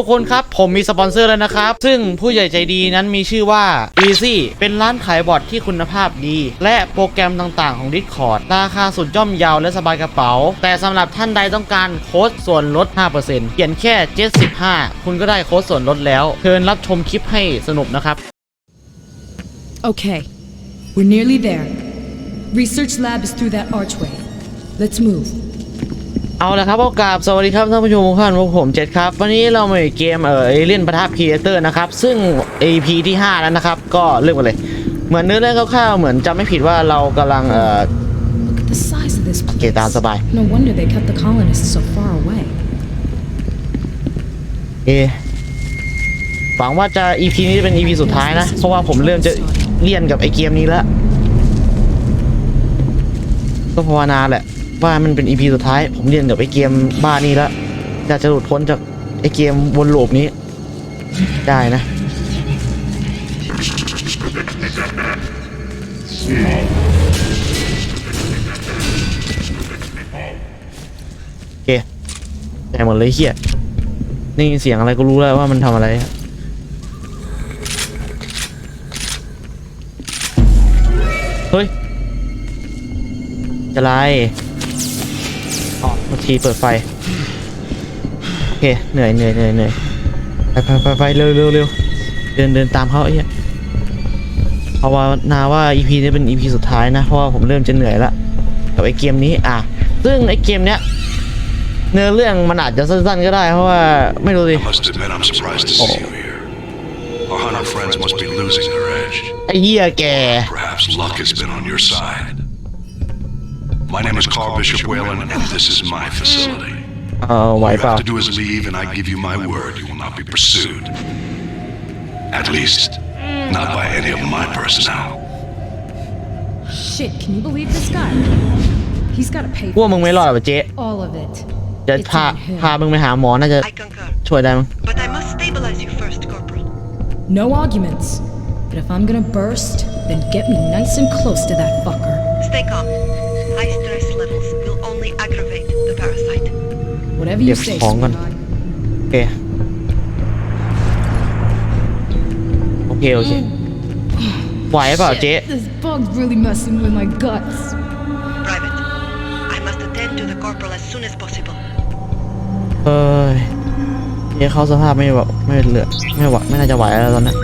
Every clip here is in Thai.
ทุกคนครับ ผมมีสปอนเซอร์แล้วนะครับ ซึ่งผู้ใหญ่ใจดีนั้นมีชื่อว่า Easy เป็นร้านขายบอร์ดที่คุณภาพดี และโปรแกรมต่างๆของ Discord ราคาสุดย่อมเยาวและสบายกระเป๋า แต่สำหรับท่านใดต้องการโค้ดส่วนลด 5%เขียนแค่ 75 คุณก็ได้โค้ดส่วนลดแล้วเชิญรับชมคลิปให้สนุกนะครับ Okay, we're nearly there. Research lab is through that archway. Let's move. เอาละครับโอกาสสวัสดีครับท่านผู้ชมทุกท่านพวกผมเจ็ดครับ วันนี้เรามาอยู่เกมเออเอเลียนประทับครีเอเตอร์นะครับ ซึ่ง AP ที่5แล้วนะครับ ก็เริ่มกันเลย เหมือนเนื้อเรื่องคร่าวๆ เหมือนจำไม่ผิดว่าเรากำลังเออ The size of this เกตาม place. สบาย No wonder they kept the colonists so far away. เอหวังว่าจะ EP นี้จะเป็น EP สุดท้ายนะ เพราะว่าผมเริ่มจะเลี่ยนกับไอเกมนี้แล้ว ก็ภาวนาแหละ ว่ามันเป็น EP สุดท้าย ผมเลี่ยนกับไอเกมบ้านี้แล้วอยากจะหลุดพ้นจากไอเกมวนลูปนี้ ได้นะโอเคแต่หมดเลยเฮียนี่เสียงอะไรก็รู้แล้วว่ามันทำอะไรเฮ้ยจะไร อ๋อเมื่อทีเปิดไฟ โอเค เหนื่อยเหนื่อยเหนื่อยเหนื่อยไปไปไปไปเร็วเร็วเร็วเดินเดินตามเขาไอ้เหี้ยเพราะว่านาว่า EP นี้เป็น EP สุดท้ายนะ เพราะว่าผมเริ่มจะเหนื่อยละกับไอ้เกมนี้ อะ ซึ่งไอ้เกมเนี้ยเนื้อเรื่องมันอาจจะสั้นๆก็ได้ เพราะว่าไม่รู้สิ I must admit, I'm surprised to see you here. Our hunter friends must be losing their edge. ไอ้เหี้ยแก Perhaps luck has been on your side. My name is Carl Bishop Whalen, and this is my facility. เออไหว All you เปล่า have to do is leave, and I give you my word you will not be pursued. At least, not by any of my personnel. Shit, can you believe this guy? He's gotta pay พวกมึงไม่รอดหรอกเจ๊ all of it. จะ It's พา on him. พามึงไปหาหมอน่าจะ I concur. ช่วยได้มั้ง But I must stabilize you first, Corporal. No arguments. But if I'm gonna burst, then get me nice and close to that fucker. Stay calm. Whatever you Yes, say, Hong Kong. sweetheart. โอเค โอเค โอเค ไหวเปล่าเจ๊ Shit, This bug's really messing with my guts. Private, I must attend to the corporal as soon as possible. เอ้ยเจ๊เขาสภาพไม่แบบไม่เหลือ ไม่ไหวไม่น่าจะไหวแล้วตอนนี้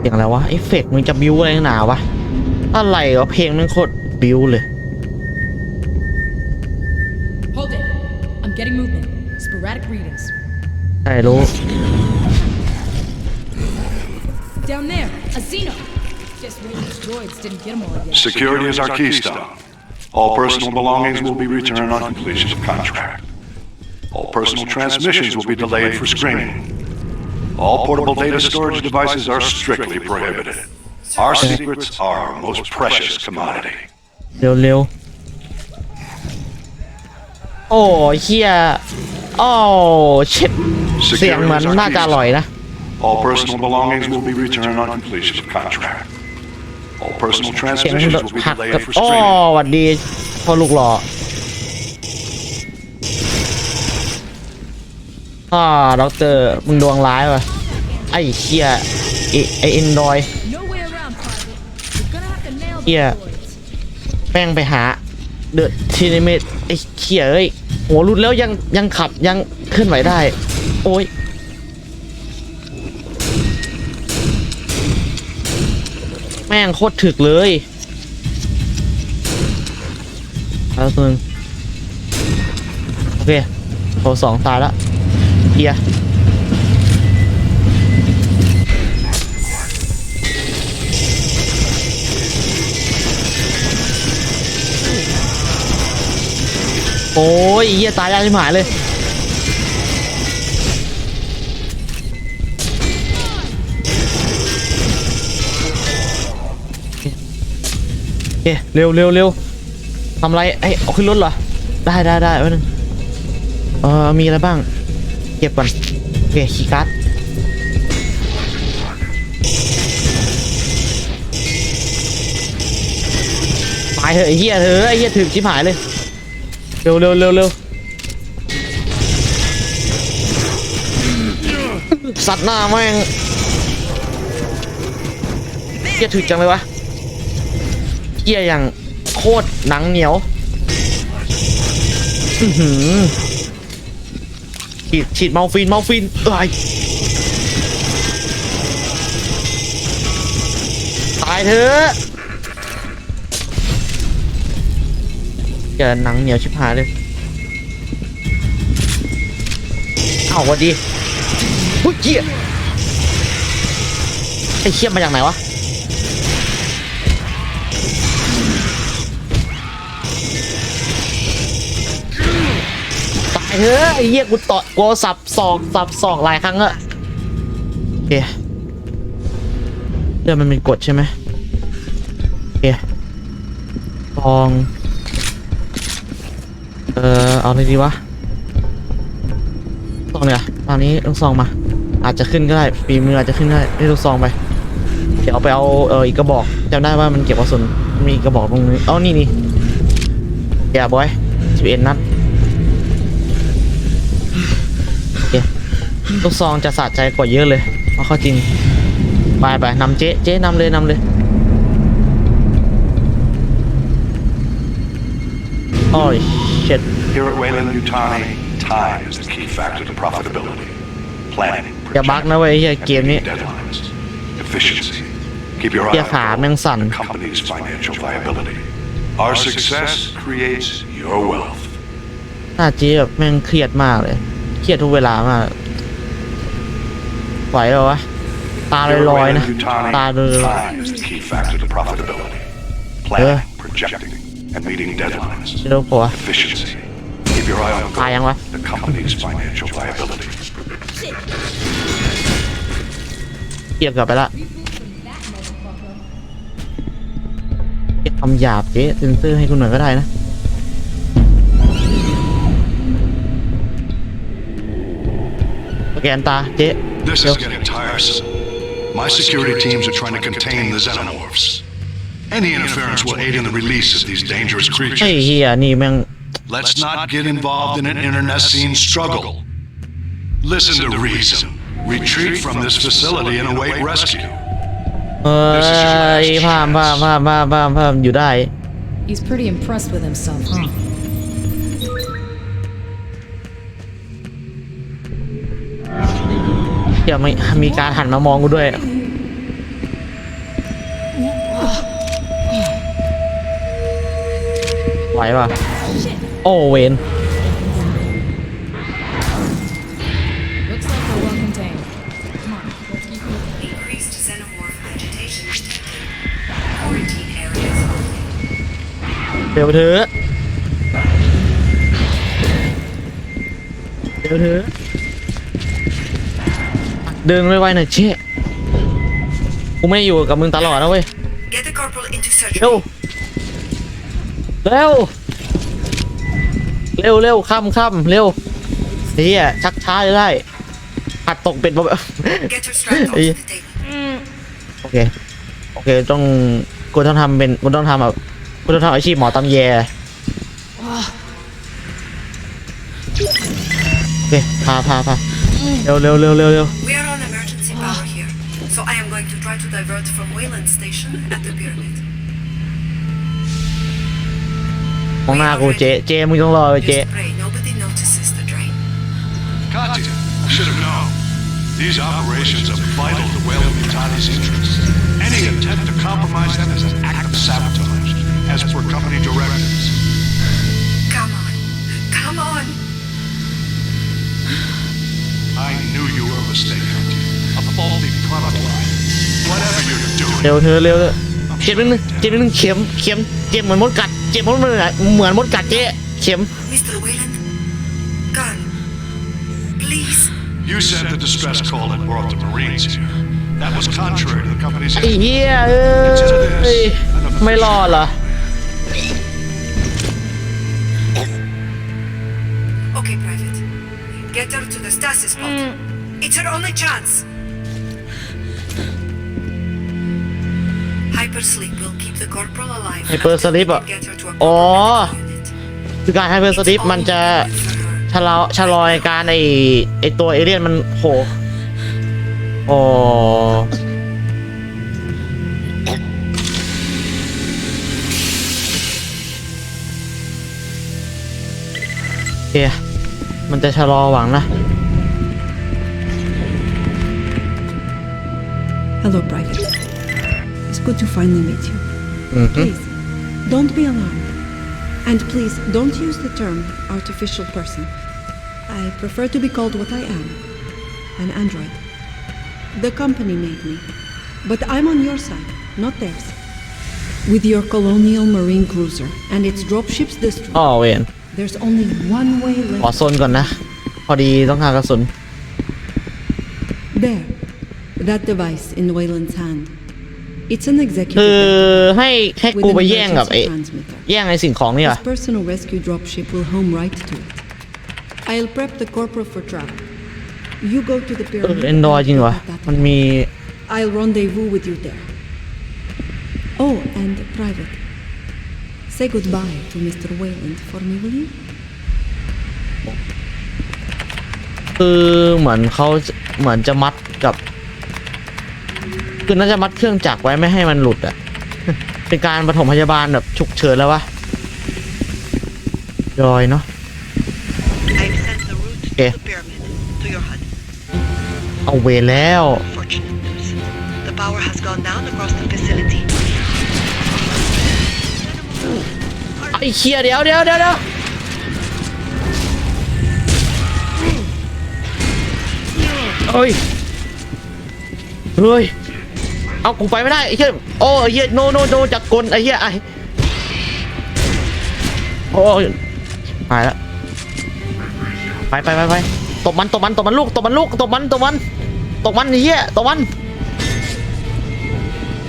เสียงอะไรวะเอฟเฟกต์มึงจะบิวอะไรนักหนาวะอะไรวะเพลงมันโคตรบิวเลย Hold it. I'm getting movement. Sporadic readings. ใช่รู้ Down there, a Xeno. Just wait, these droids didn't get them all yet. Security is our keystone. All personal belongings will be returned on completion of contract. All personal transmissions will be delayed for screening. All portable data storage devices are strictly prohibited. Our secrets are our most precious commodity. เร็วเร็วโอ้เฮียโอ้ชิดเสียงเหมือนน่าจะอร่อยนะ All personal belongings will be returned on completion of contract. All personal เสียง transmissions แบบ will be หัก delayed กับ for โอ้ screening. หวัดดีพอลูกหล่อ อ่าด็อกเตอร์มึงดวงร้ายว่ะไอ้เฮียไอ้ไอ้เอ็นดอย No way around, Private. We're gonna have to nail those Yeah. droids. แม่งไปหา เดอะทีนิเมตไอ้เขี้ยเอ้ยหัวรุดแล้วยังยังขับยังเคลื่อนไหวได้ โอ้ยแม่งโคตรถึกเลยแล้วตัวหนึงโอเคโถสองตายละ เฮียโอ้ยเฮียตายยากชิบหายเลยโอเคเร็วเร็วเร็วทำไรเอ้ยเอาขึ้นรถเหรอ ได้ได้ได้ไว้หนึ่งเออมีอะไรบ้าง เก็บก่อนโอเคคีย์การ์ดตายเถอะไอ้เหี้ยเถอะไอ้เหี้ยถึงชิบหายเลย เร็วเร็วเร็วเร็วสัตว์หน้าแม่งเหี้ยถึกจังเลยวะเหี้ยอย่างโคตรหนังเหนียว อื้อหือ ฉีดฉีดเมาฟินเมาฟินเอ้ยตายเถอะเจอหนังเหนียวชิบหายเลยเอาวันดีหุ้ยเหี้ยไอ้เหี้ยมาจากไหนวะ เถอะไอ้เหี้ยกูต่อกูสับศอกสับศอกหลายครั้งอะโอเคเรื่องมันเป็นกฎใช่ไหมโอเคลอง เอ่อเอาเลยดีวะซองเนี่ยตอนนี้ลูกซองมา อาจจะขึ้นก็ได้ฝีมืออาจจะขึ้นก็ได้ได้ลูกซองไป เดี๋ยวเอาไปเอาเอออีกกระบอกจำได้ว่ามันเก็บกระสุนมีกระบอกตรงนี้เอ้านี่นี่อย่าบอยสิบเอ็ดนัด ลูกซองจะสะใจกว่าเยอะเลยเอาเข้าจริง ไปไปนำเจ๊เจ๊นำเลยนำเลยโอ้ยเช็ด Here at Wayland Yutani, time is the key factor to profitability. Planning, อย่าบักนะเว้ยไอ้เหี้ย and เกมนี้ meeting deadlines. Efficiency. Keep your เหี้ย eye ขา on แม่งสั่น the company's financial viability. Our success creates your wealth. หน้าเจ๊แบบแม่งเครียดมากเลย เครียดทุกเวลามาก ไหวเหรอวะ ตาล Here at อยๆนะ Wayland ตา Yutani, เลย time is the key factor to profitability. Planning, projecting, and meeting deadlines. เร็วกว่า Efficiency. Keep your eye on ตายยังวะ the company's financial viability. เกียบกลับไปละเก็บคำหยาบเจ๊เซนเซอร์ให้คุณหน่อยก็ได้นะ แกนตาเจ๊ This เร็ว is getting tiresome. My security teams are trying to contain the xenomorphs. Any interference will aid in the release of these dangerous ไอ้ creatures. เฮียนี่แม่ง Let's not get involved in an internecine struggle. Listen to reason. Retreat from this facility and await rescue. เอ้ยพามพามพามพามพามพามอยู่ได้ He's pretty impressed with himself, huh? อย่ามีมีการหันมามองกูด้วย ไหวปะโอเวนเดี๋ยวเถอะเดี๋ยวเถอะ เดินไวๆหน่อยเช่กูไม่อยู่กับมึงตลอดนะเว้ย Get the corporal into เร็ว surgery. เร็ว เร็วเร็วค่ำค่ำเร็วเฮียชักช้าจะได้หัดตกเป็ดบ่ Get her strapped onto Yeah. the table. โอเค โอเค ต้องกูต้องทำเป็นกูต้องทำแบบกูต้องทำอาชีพหมอตำแยโอเค พาพาพาเร็วเร็วเร็วเร็วเร็ว We are to try to divert from Wayland Station at the pyramid. มองหน้ากูเจ๊เจ๊มึงต้องรอไป You เจ๊ spray, nobody notices the drain. Katya, I should have known. These operations are vital to Whale Mutani's interests. Any attempt to compromise them is an act of sabotage, as per company directives. Come on. Come on. I knew you were a mistake, Katya. A faulty product line. Whatever you're doing, เร็วเธอเร็วเร็วเจ็บนิดนึงเจ็บนิดนึงเข็มเข็มเจ็บเหมือนมดกัดเจ็บเหมือนเหมือนเหมือนมดกัดเจ๊เข็ม Mr. Wayland. God. Please. you sent the distress call that brought the Marines here. That was contrary to the company's ไอ้เหี้ยเอ้ยไม่รอดเหรอ Okay, Private. Get her to the stasis pod. It's her only chance. Hypersleep will keep the corporal alive. Hyper until we sleep can อะ get her to a อ๋อ proper medical unit. คือการให้เพื่อนสติปมันจะชะลอชะลอยการไอไอตัวเอเลี่ยนมันโหอ๋อโอเคมันจะชะลอหวังนะ Hello, Private. It's good to finally meet you. อือฮึ Please, don't be alarmed. And please, don't use the term artificial person. I prefer to be called what I am an android. The company made me. But I'm on your side, not theirs. With your colonial marine cruiser and its dropships destroyed, อ๋อเวน there's only one way ขอ left. โซนก่อนนะ พอดีต้องหากระสุน There. That device in Wayland's hand. It's an คือ executive ให้ให้ with กู an ไปแย่งกับไอ้ emergency transmitter. แย่งไอ้สิ่งของนี่เหรอ His personal rescue dropship will home right to it. I'll prep the corporal for travel. You go to the เอ pyramid. อเอนดรอยจริงเหรอ at that มันมี I'll rendezvous with you there. Oh, and private. Say goodbye to Mr. Wayland for me, will you? คือเหมือนเขาจะเหมือนจะมัดกับ คือน่าจะมัดเครื่องจักรไว้ไม่ให้มันหลุดอะ เป็นการปฐมพยาบาลแบบฉุกเฉินแล้ววะรอยเนาะ I've sent the route Okay. to the pyramid, to your hut. เอาเวรแล้ว Fortunate news. The power has gone down across the facility. ไอ้เคียเดี๋ยวเดี๋ยวเดี๋ยวเดี๋ยวเฮ้ย เอากูไปไม่ได้ไอ้เหี้ยโอ้ไอ้เหี้ยโนโนโนจักรกลไอ้เหี้ยไอ้โอ้ยหายแล้วไปไปไปไปตบมันตบมันตบมันลูกตบมันลูกตบมันตบมันตบมันไอ้เหี้ยตบมัน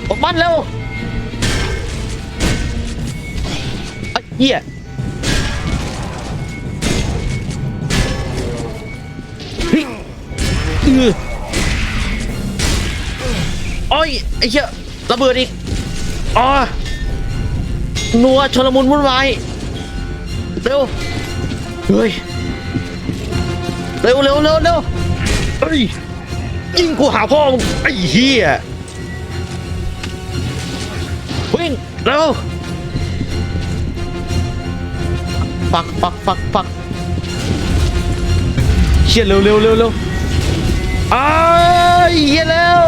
ตบมันเร็วไอ้เหี้ยเฮ้ยอือ โอ้ยไอ้เหี้ยระเบิดอีกอ๋อนัวชลมุนวุ่นวายเร็วเฮ้ยเร็วเร็วเร็วเร็วเฮ้ยยิงกูหาพ่อมึงไอ้เหี้ยวิ่งเร็วปักปักปักปักเชี่ยเร็วเร็วเร็วเร็วอ้ายเหี้ยเร็ว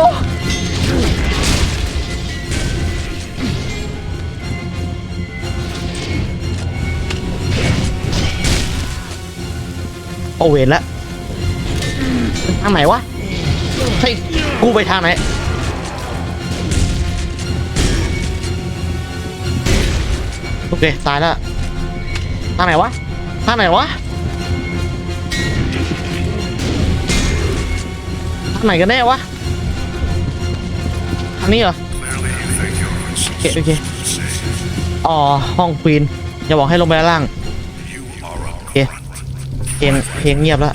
โอเวนละทางไหนวะให้กูไปทางไหนโอเคตายแล้วทางไหนวะทางไหนวะทางไหนกันแน่วะทางนี้เหรอโอเคโอเคอ๋อห้องควีนอย่าบอกให้ลงไปด้านล่าง ลงเพลงเงียบแล้ว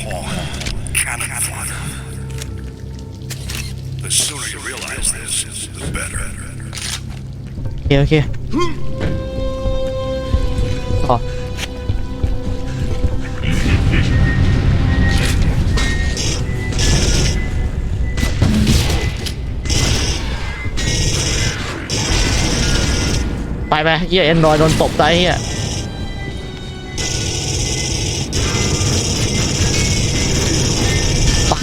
โอเคโอเคต่อไปไปเฮียเอ็นดอยโดนตบตายเฮีย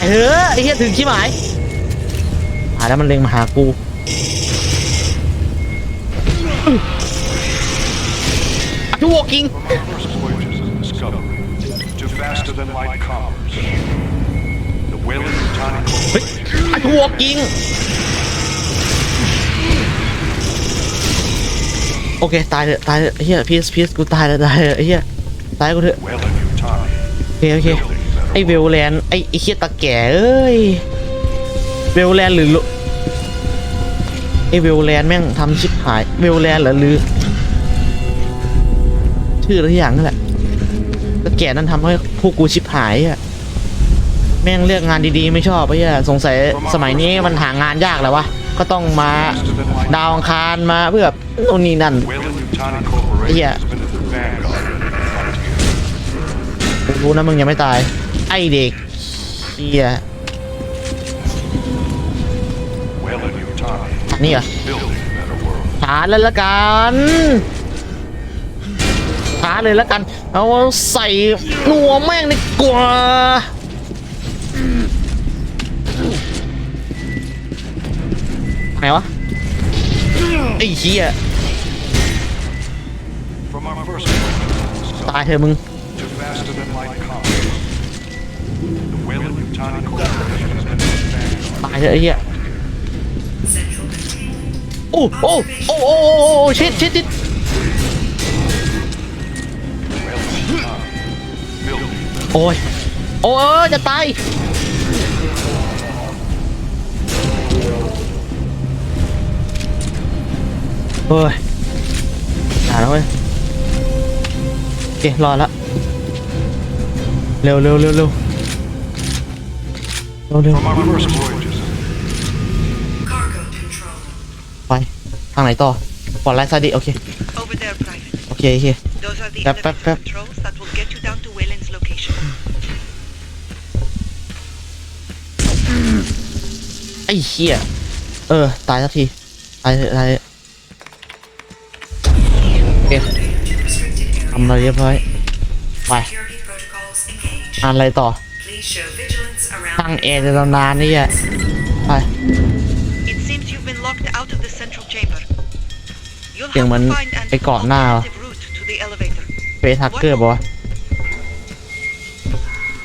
เถอะไอ้เฮียถึงขี้หมายหายแล้วมันเล็งมาหากูอะทูวอกิ้ง From our first voyages of discovery to faster than light commerce, the Wayland Yutani เฮ้ย Corporation อะทูวอกิ้งโอเค ตายเถอะตายเถอะเฮียพีสพีสกูตายแล้วตายเถอะเฮียตายกูเถอะ Wayland Yutani โอเคโอเค ไอเวลแลนไอไอเฮียตะแก่เอ้ยเวลแลนหรือลุไอเวลแลนแม่งทำชิบหายเวลแลนเหรอหรือชื่ออะไรอย่างนั่นแหละตะแก่นั้นทำให้พวกกูชิบหายอะแม่งเลือกงานดีๆไม่ชอบไอ้เหี้ยสงสัยสมัยนี้มันหางานยากแล้ววะก็ต้องมาดาวอังคารมาเพื่อโน่นนี่นั่น Wayland Yutani Corporation Yeah. has been at the vanguard of the frontier. กูรู้นะมึงยังไม่ตาย ไอเด็กเฮียนี่เหรอ building a better world. ช้าเลยละกันช้าเลยละกัน เอาใส่นัวแม่งดีกว่าไหนวะไอ้เหี้ยตายเถอะมึง ตายเถอะไอ้เหี้ยโอ้โอ้โอ้โอ้โอ้โอ้ชิดชิดชิดโอ้ยโอ้เออจะตายเฮ้ยหาแล้วเว้ยโอเครอดละเร็วเร็วเร็วเร็ว เร็วเร็ว From our first voyages, Cargo control. ไป ทางไหนต่อปลอดไลท์ซาดิโอเค Over there, Private. โอเคโอเค Those are the Yep, yep, elevator yep. controls that will get you down to Wayland's location. ไอ้เหี้ย เออ ตายสักที ตายเถอะตายเถอะโอเค Restricted area. ทำอะไรเรียบร้อย ไป Security protocols engaged. อ่านอะไรต่อ Please show vigilance around. ตั้งเอจะนานนี่อะไป It seems you've been locked out of the central chamber. You'll เสียง have เหมือน to find an ไปเกาะหน้า alternative route to the elevator. เฟซทักเกอร์บอกว่า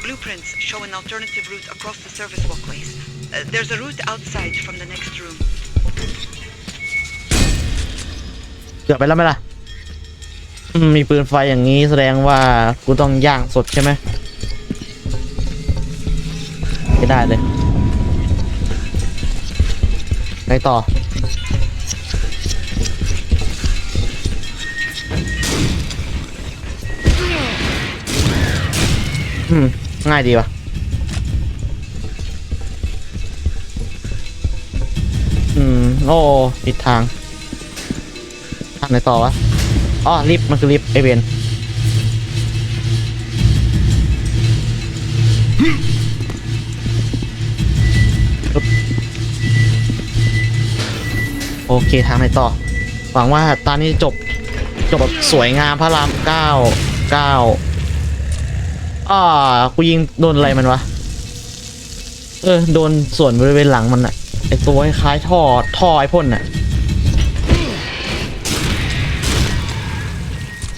Blueprints show an alternative route across the service walkways. Uh, there's a route outside from the next room. เกือบไปแล้วไหมล่ะอืมมีปืนไฟอย่างนี้แสดงว่ากูต้องย่างสดใช่ไหม ไม่ได้เลยไปต่อ อืม ง่ายดีวะอืม โอ้ผิดทางทางไหนต่อวะอ๋อลิฟต์มันคือลิฟต์ไอเวน โอเคทางไหนต่อ หวังว่าตอนนี้จบจบแบบสวยงามพระรามเก้าเก้าอ่ากูยิงโดนอะไรมันวะ เออ โดนส่วนบริเวณหลังมันอะไอตัวคล้ายท่อท่อไอพ่นอะ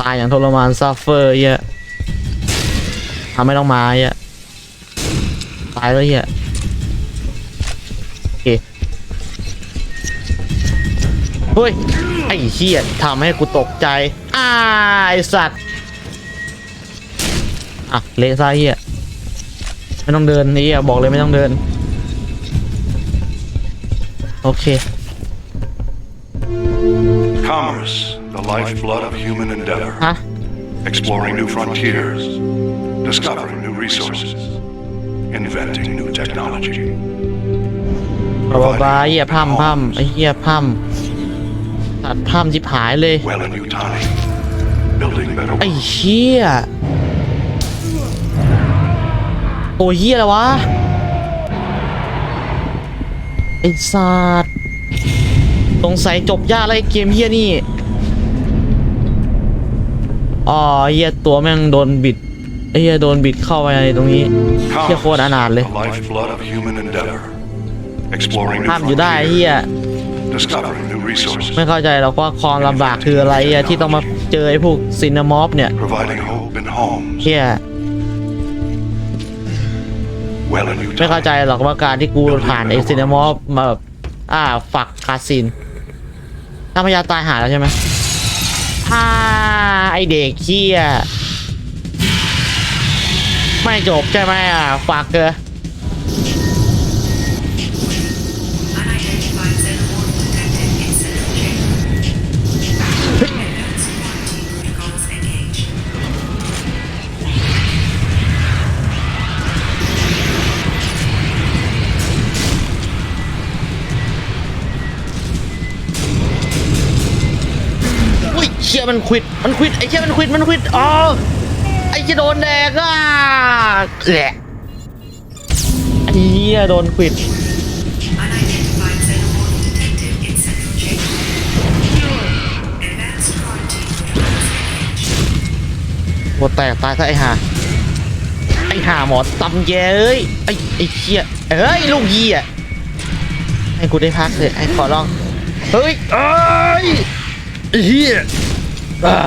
ตายอย่างทรมานซัฟเฟอร์เฮียอะทำไม่ต้องมาเฮียอะตายแล้วเฮียอะ เฮ้ย ไอ้เหี้ยทำให้กูตกใจ อ้าไอสัตว์ อะ เลซ่าเหี้ยไม่ต้องเดินนี่อะบอกเลยไม่ต้องเดิน โอเค commerce, the lifeblood of human endeavor, ฮะ exploring new frontiers, discovering new resources, inventing new technology. บาบาบาเหี้ยพร่ำพร่ำไอ้เหี้ยพร่ำ ตัดพร่ำจิบหายเลย Wayland Yutani, building better ไอ้ worlds. เหี้ยตัวเหี้ยอะไรวะไอ้สัตว์สงสัยจบยากอะไรเกมเหี้ยนี่อ๋อเหี้ยตัวแม่งโดนบิดไอ้เหี้ยโดนบิดเข้าไปในตรงนี้เหี้ยโคตรอนาถเลย the lifeblood of human endeavor, exploring new ห้ามอยู่ได้ไอ้ frontiers, เหี้ย discovering new resources, ไม่เข้าใจหรอกว่าความลำบากคืออะไรอะที่ต้องมาเจอไอ้พวกซินามอฟเนี่ย providing hope in homes. เหี้ย Wayland ไม่เข้าใจ Yutani, หรอกว่าการที่กูผ่านไอ้ซินามอฟมาแบบอ่าฝักคาซินถ้าพยาตายหาแล้วใช่ไหมฮ่าไอเด็กเขี้ยไม่จบใช่ไหมอะฝักเกอ Unidentified ยมันควิด มันควิด ไอ้เชี่ยมันควิด มันควิด อ๋อ ไอ้เชี่ยโดนแดกอะแหละไอ้เหี้ยโดนควิด หมดแตกตายซะไอ้ห่า ไอ้ห่าหมอตำแยเอ้ย ไอ้ไอ้เชี่ยเอ้ยลูกยี่อะให้กูได้พักเลยไอ้ขอร้อง เฮ้ยเอ้ยไอ้เหี้ย อ่า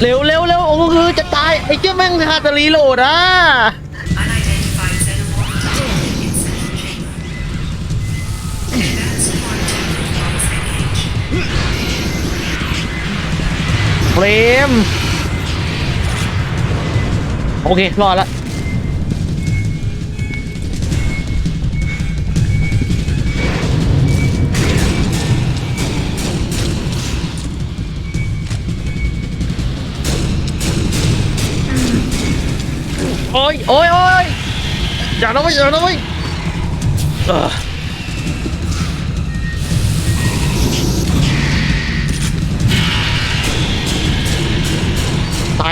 เร็วเร็วเร็วโอ้คือจะตาย ไอ้เจ้าแม่งคาตาลีโหลดอะ เรมโอเค รอดละโอ้ยโอ้ยโอ้ยอย่านะเว้ยอย่านะเว้ย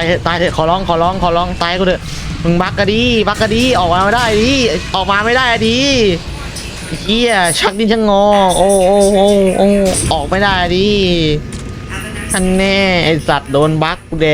ายตายเถอะขอร้องขอร้องขอร้องตายกูเถอะมึงบักกะดีบักกะดีออกมาไม่ได้ดิออกมาไม่ได้ดีเฮียชักดินชักงอ โอ้โอ้โอ้โอ้ออกไม่ได้ดิท่านแน่ไอสัตว์โดนบักกูแด